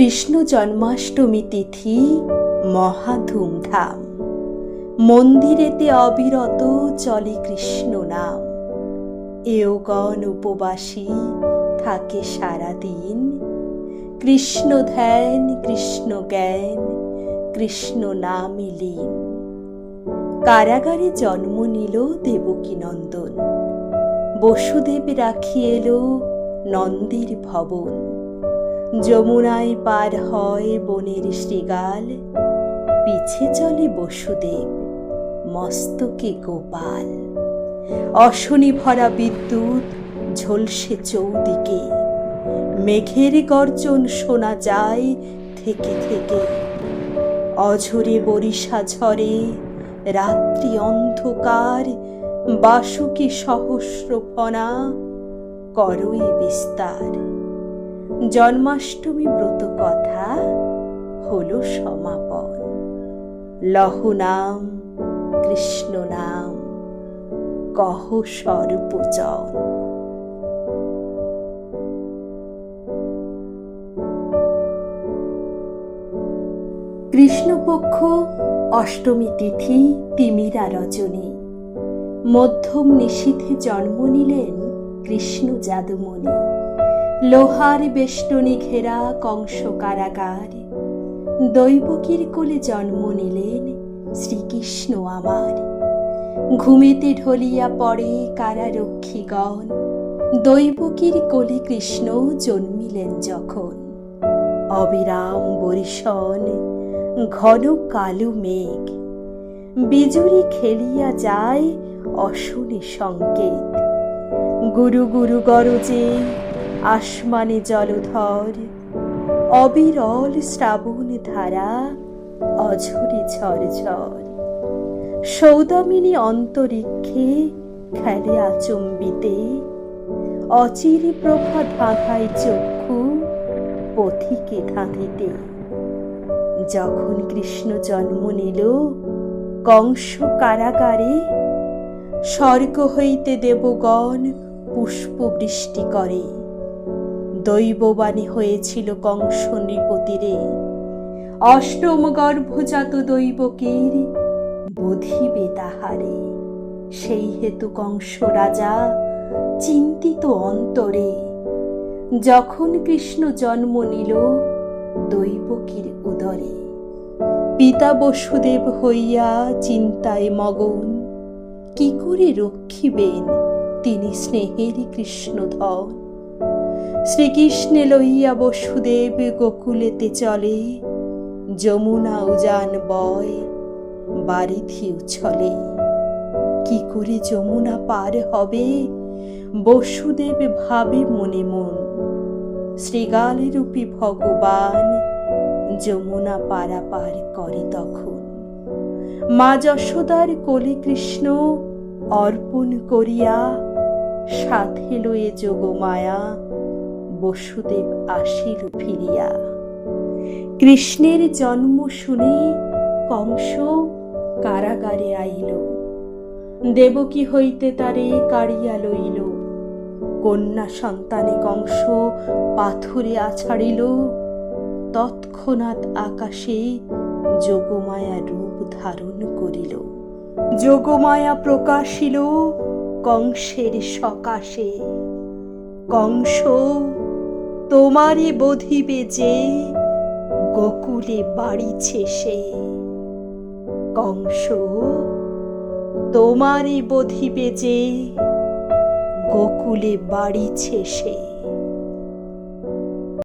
কৃষ্ণ জন্মাষ্টমী তিথি মহা ধুমধাম। মন্দিরেতে অবিরত চলে কৃষ্ণ নাম। এওগণ উপবাসী থাকে সারাদিন। কৃষ্ণ ধ্যান, কৃষ্ণ জ্ঞান, কৃষ্ণ নামে লীন। কারাগারে জন্ম নিল দেবকী নন্দন। বসুদেব রাখি এলো নন্দের ভবন। যমুনায় পার হয় বনের শৃগাল, পিছে চলে বসুদেব, মস্তকে গোপাল। অশনি ভরা বিদ্যুৎ ঝলসে চৌদিকে, মেঘের গর্জন শোনা যায় থেকে থেকে। অঝরে বরিশা ঝরে রাত্রি অন্ধকার, বাসুকি সহস্র ফনা করই বিস্তার। জন্মাষ্টমী ব্রত কথা হলো সমাপন। লহ নাম, কৃষ্ণ নাম, কহ সর্বজন। কৃষ্ণপক্ষ, অষ্টমী তিথি, তিমিরা রজনী। মধ্যম নিশীথে জন্ম নিলেন কৃষ্ণ যাদুমণি। লোহার বেষ্টনী ঘেরা কংস কারাগার। দৈবকীর কোলে জন্ম নিলেন শ্রীকৃষ্ণ আমার। ঘুমেতে ঢলিয়া পড়ে কারারক্ষীগণ। দৈবকীর কোলে কৃষ্ণ জন্মিলেন যখন। অবিরাম বরিশন ঘন কালো মেঘ। বিজুরি খেলিয়া যায় অশুনি সংকেত। গুরু গুরু গরজে আসমানে জলধর, অবিরল শ্রাবণ ধারা, অঝরে ঝরঝর। সৌদামিনী অন্তরিক্ষে খেলে আচম্বিতে, অচির প্রভা ধাঁধায় চক্ষু পথিকে ধাঁধিতে। যখন কৃষ্ণ জন্ম নিল, কংস কারাগারে স্বর্গ হইতে দেবগণ পুষ্প বৃষ্টি করে। দৈববাণী হয়েছিল কংস নৃপতিরে। অষ্টম গর্ভজাত দৈবকীর বধিবে তাহারে। সেই হেতু কংস রাজা চিন্তিত অন্তরে। যখন কৃষ্ণ জন্ম নিল, দৈবকীর উদরে। পিতা বসুদেব হইয়া চিন্তায় মগন। কি করে রক্ষিবেন তিনি স্নেহের কৃষ্ণধন। শ্রীকৃষ্ণে লইয়া বসুদেব গোকুলেতে চলে। যমুনা উজান বয় বারিধি উছলে। কি করে যমুনা পার হবে? বসুদেব ভাবে মনে মন। শ্রীগালে রূপী ভগবান যমুনা পারাপার করে তখন। মা যশোদার কোলে কৃষ্ণ অর্পণ করিয়া, সাথে লয়ে যোগমায়া বসুদেব আসিল ফিরিয়া। কৃষ্ণের জন্ম শুনে কংস কারাগারে আইল। দেবকী হইতে তারে কাড়িয়া লইল। কন্যা সন্তানে কংস পাথরে আছাড়িল। তৎক্ষণাৎ আকাশে যোগমায়া রূপ ধারণ করিল। যোগমায়া প্রকাশিল কংসের সকাশে। কংস তোমারে বধিবে যে গোকুলে বাড়িছে সে। কংস তোমারে বধিবে যে গোকুলে বাড়িছে সে।